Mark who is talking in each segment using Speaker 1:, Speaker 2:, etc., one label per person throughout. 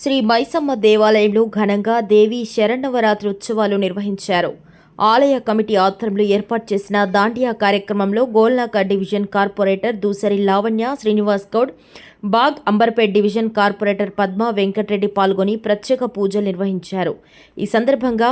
Speaker 1: శ్రీ మైసమ్మ దేవాలయంలో ఘనంగా దేవి శరణవరాత్రి ఉత్సవాలు నిర్వహించారు. ఆలయ కమిటీ ఆధ్వర్యంలో ఏర్పాటు చేసిన దాండియా కార్యక్రమంలో Golnaka division corporator Dusari Lavanya Srinivas Goud Bagh Amberpet division corporator Padma Venkatareddy పాల్గొని ప్రత్యేక పూజలు నిర్వహించారు. ఈ సందర్భంగా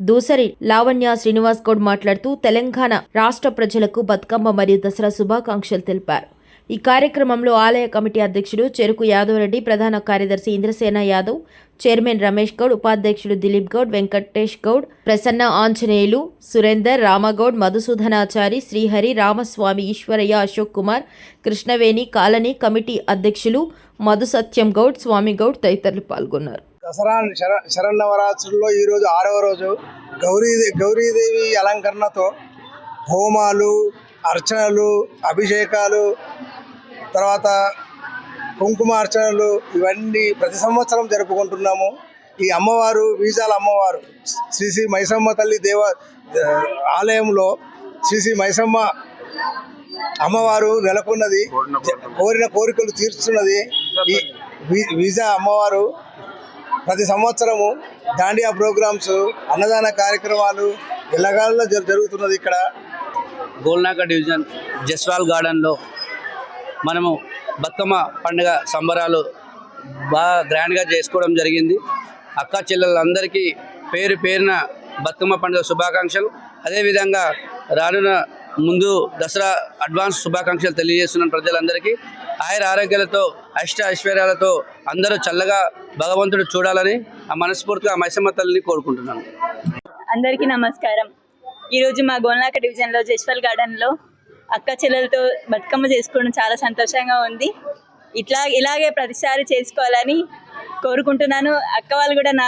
Speaker 1: దూసరి లావణ్య శ్రీనివాస్ గౌడ్ మాట్లాడుతూ తెలంగాణ రాష్ట్ర ప్రజలకు బతుకమ్మ మరియు దసరా శుభాకాంక్షలు తెలిపారు. ఈ కార్యక్రమంలో ఆలయ కమిటీ అధ్యక్షుడు చెరుకు యాదవ్ రెడ్డి ప్రధాన కార్యదర్శి ఇంద్రసేన యాదవ్ చైర్మన్ రమేష్ గౌడ్ ఉపాధ్యక్షుడు దిలీప్ గౌడ్ వెంకటేష్ గౌడ్ ప్రసన్న ఆంజనేయులు సురేందర్ రామగౌడ్ మధుసూదనాచారి శ్రీహరి రామస్వామి ఈశ్వరయ్య అశోక్ కుమార్ కృష్ణవేణి కాలనీ కమిటీ అధ్యక్షులు మధు సత్యం గౌడ్ స్వామి గౌడ్ తదితరులు పాల్గొన్నారు.
Speaker 2: దసరా శర శరన్నవరాత్రుల్లో ఈరోజు ఆరవ రోజు గౌరీ గౌరీదేవి అలంకరణతో హోమాలు అర్చనలు అభిషేకాలు తర్వాత కుంకుమార్చనలు ఇవన్నీ ప్రతి సంవత్సరం జరుపుకుంటున్నాము. ఈ అమ్మవారు వీజాల అమ్మవారు శ్రీ శ్రీ మైసమ్మ తల్లి దేవ ఆలయంలో శ్రీ శ్రీ మైసమ్మ అమ్మవారు నెలకొన్నది కోరిన కోరికలు తీర్చున్నది. ఈ వీజా అమ్మవారు ప్రతి సంవత్సరము దాండియా ప్రోగ్రామ్స్ అన్నదాన కార్యక్రమాలు ఎల్లగాలలో జరుగుతున్నది ఇక్కడ.
Speaker 3: గోల్నాక డివిజన్ జస్వాల్ గార్డెన్లో మనము బతుకమ్మ పండుగ సంబరాలు బాగా గ్రాండ్గా చేసుకోవడం జరిగింది. అక్క చెల్లెలందరికీ పేరు పేరున బతుకమ్మ పండుగ శుభాకాంక్షలు. అదేవిధంగా రానున్న ముందు దసరా అడ్వాన్స్ శుభాకాంక్షలు తెలియజేస్తున్నాను ప్రజలందరికీ. ఆయుర ఆరోగ్యాలతో అష్ట ఐశ్వర్యాలతో అందరూ చల్లగా భగవంతుడు చూడాలని ఆ మనస్ఫూర్తిగా మైసమ్మ తల్లిని కోరుకుంటున్నాను.
Speaker 4: అందరికీ నమస్కారం. ఈరోజు మా గోల్నాక డివిజన్లో జస్వల్ గార్డెన్లో అక్క చెల్లెలతో బతుకమ్మ చేసుకోవడం చాలా సంతోషంగా ఉంది. ఇట్లా ఇలాగే ప్రతిసారి చేసుకోవాలని కోరుకుంటున్నాను. అక్క వాళ్ళు కూడా నా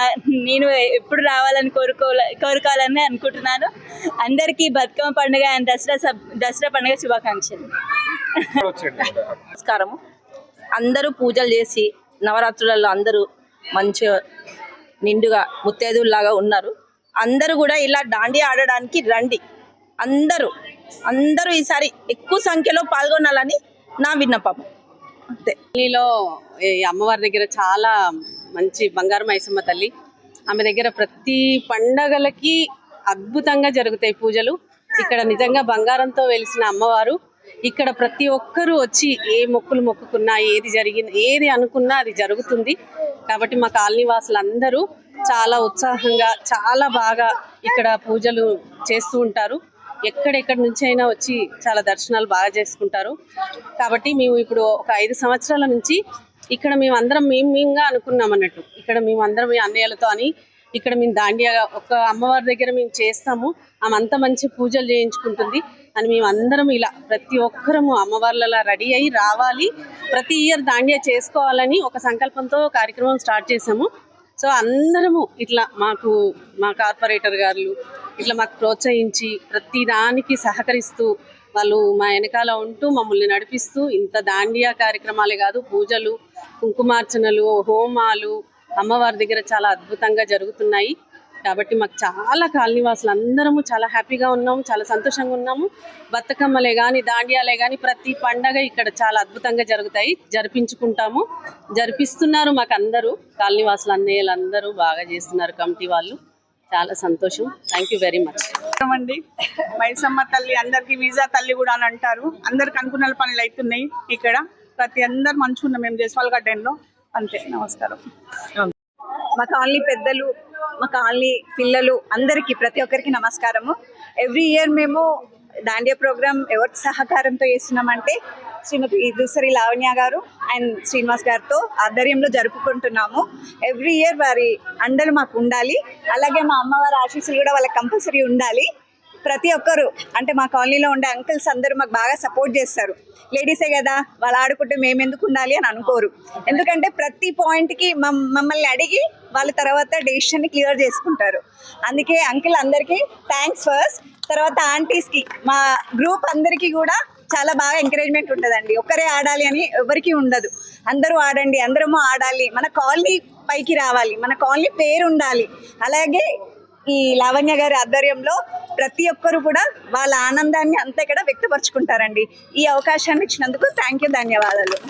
Speaker 4: నేను ఎప్పుడు రావాలని కోరుకోవాలి కోరుకోవాలని అనుకుంటున్నాను. అందరికీ బతుకమ్మ పండుగ అండ్ దసరా సబ్ దసరా పండుగ శుభాకాంక్షలు.
Speaker 5: నమస్కారము. అందరూ పూజలు చేసి నవరాత్రులలో అందరూ మంచిగా నిండుగా ముత్తైదువులాగా ఉన్నారు. అందరూ కూడా ఇలా దాండి ఆడడానికి రండి. అందరూ అందరూ ఈసారి ఎక్కువ సంఖ్యలో పాల్గొనాలని నా విన్నపం. అంతే.
Speaker 6: ఢిల్లీలో అమ్మవారి దగ్గర చాలా మంచి బంగారు మైసమ్మ తల్లి. ఆమె దగ్గర ప్రతి పండగలకి అద్భుతంగా జరుగుతాయి పూజలు. ఇక్కడ నిజంగా బంగారంతో వెలిసిన అమ్మవారు. ఇక్కడ ప్రతి ఒక్కరూ వచ్చి ఏ మొక్కులు మొక్కుకున్నా ఏది జరిగిన ఏది అనుకున్నా అది జరుగుతుంది. కాబట్టి మా కాలనీ వాసులందరూ చాలా ఉత్సాహంగా చాలా బాగా ఇక్కడ పూజలు చేస్తూ ఉంటారు. ఎక్కడెక్కడి నుంచి అయినా వచ్చి చాలా దర్శనాలు బాగా చేసుకుంటారు. కాబట్టి మేము ఇప్పుడు ఒక ఐదు సంవత్సరాల నుంచి ఇక్కడ మేము అందరం మేము మేముగా అనుకున్నాం అన్నట్టు. ఇక్కడ మేము అందరం మీ అన్నయ్యలతో అని ఇక్కడ మేము దాండియా ఒక అమ్మవారి దగ్గర మేము చేస్తాము. ఆమె అంత మంచి పూజలు చేయించుకుంటుంది అని మేము అందరం ఇలా ప్రతి ఒక్కరము అమ్మవార్లలా రెడీ అయ్యి రావాలి. ప్రతి ఇయర్ దాండియా చేసుకోవాలని ఒక సంకల్పంతో కార్యక్రమం స్టార్ట్ చేసాము సో అందరము ఇట్లా మాకు మా కార్పొరేటర్ గారు ఇట్లా మాకు ప్రోత్సహించి ప్రతి దానికి సహకరిస్తూ వాళ్ళు మా వెనకాల ఉంటూ మమ్మల్ని నడిపిస్తూ ఇంత దాండియా కార్యక్రమాలే కాదు పూజలు కుంకుమార్చనలు హోమాలు అమ్మవారి దగ్గర చాలా అద్భుతంగా జరుగుతున్నాయి. కాబట్టి మాకు చాలా కాలనీవాసులు అందరము చాలా హ్యాపీగా ఉన్నాము చాలా సంతోషంగా ఉన్నాము. బతుకమ్మలే కానీ దాండియాలే కానీ ప్రతి పండగ ఇక్కడ చాలా అద్భుతంగా జరుగుతాయి. జరిపించుకుంటాము. జరిపిస్తున్నారు మాకు అందరూ కాలనీవాసులు అన్నయ్యలు అందరూ బాగా చేస్తున్నారు కమిటీ వాళ్ళు. చాలా సంతోషం. థ్యాంక్ యూ వెరీ మచ్
Speaker 7: అండి. మైసమ్మ తల్లి అందరికి వీజా తల్లి కూడా అని అంటారు. అందరికి అనుకున్న పనులు అవుతున్నాయి ఇక్కడ. ప్రతి అందరు మంచుకున్నాం మేము జస్వాల్ గార్డెన్లో అంతే. నమస్కారం.
Speaker 4: మా కాలనీ పెద్దలు మా కాలనీ పిల్లలు అందరికీ ప్రతి ఒక్కరికి నమస్కారము. ఎవ్రీ ఇయర్ మేము దాండియా ప్రోగ్రామ్ ఎవరి సహకారంతో చేస్తున్నామంటే శ్రీమతి దుసరి లావణ్య గారు అండ్ శ్రీనివాస్ గారితో ఆధ్వర్యంలో జరుపుకుంటున్నాము. ఎవ్రీ ఇయర్ వారి అండలు మాకు ఉండాలి. అలాగే మా అమ్మవారి ఆశీస్సులు కూడా వాళ్ళకి కంపల్సరీ ఉండాలి. ప్రతి ఒక్కరు అంటే మా కాలనీలో ఉండే అంకుల్స్ అందరూ మాకు బాగా సపోర్ట్ చేస్తారు. లేడీసే కదా వాళ్ళు ఆడుకుంటే మేము ఎందుకు ఉండాలి అని అనుకోరు. ఎందుకంటే ప్రతి పాయింట్కి మమ్మల్ని అడిగి వాళ్ళ తర్వాత డెసిషన్ని క్లియర్ చేసుకుంటారు. అందుకే అంకుల్ అందరికీ థ్యాంక్స్ ఫస్ట్ తర్వాత ఆంటీస్కి మా గ్రూప్ అందరికీ కూడా చాలా బాగా ఎంకరేజ్మెంట్ ఉంటుందండి. ఒక్కరే ఆడాలి అని ఎవరికి ఉండదు. అందరూ ఆడండి అందరము ఆడాలి. మన కాలనీ పైకి రావాలి. మన కాలనీ పేరు ఉండాలి. అలాగే ఈ లావణ్య గారి ఆధ్వర్యంలో ప్రతి ఒక్కరు కూడా వాళ్ళ ఆనందాన్ని అంతా ఇక్కడ వ్యక్తపరుచుకుంటారండి. ఈ అవకాశాన్ని ఇచ్చినందుకు థ్యాంక్ యూ ధన్యవాదాలు.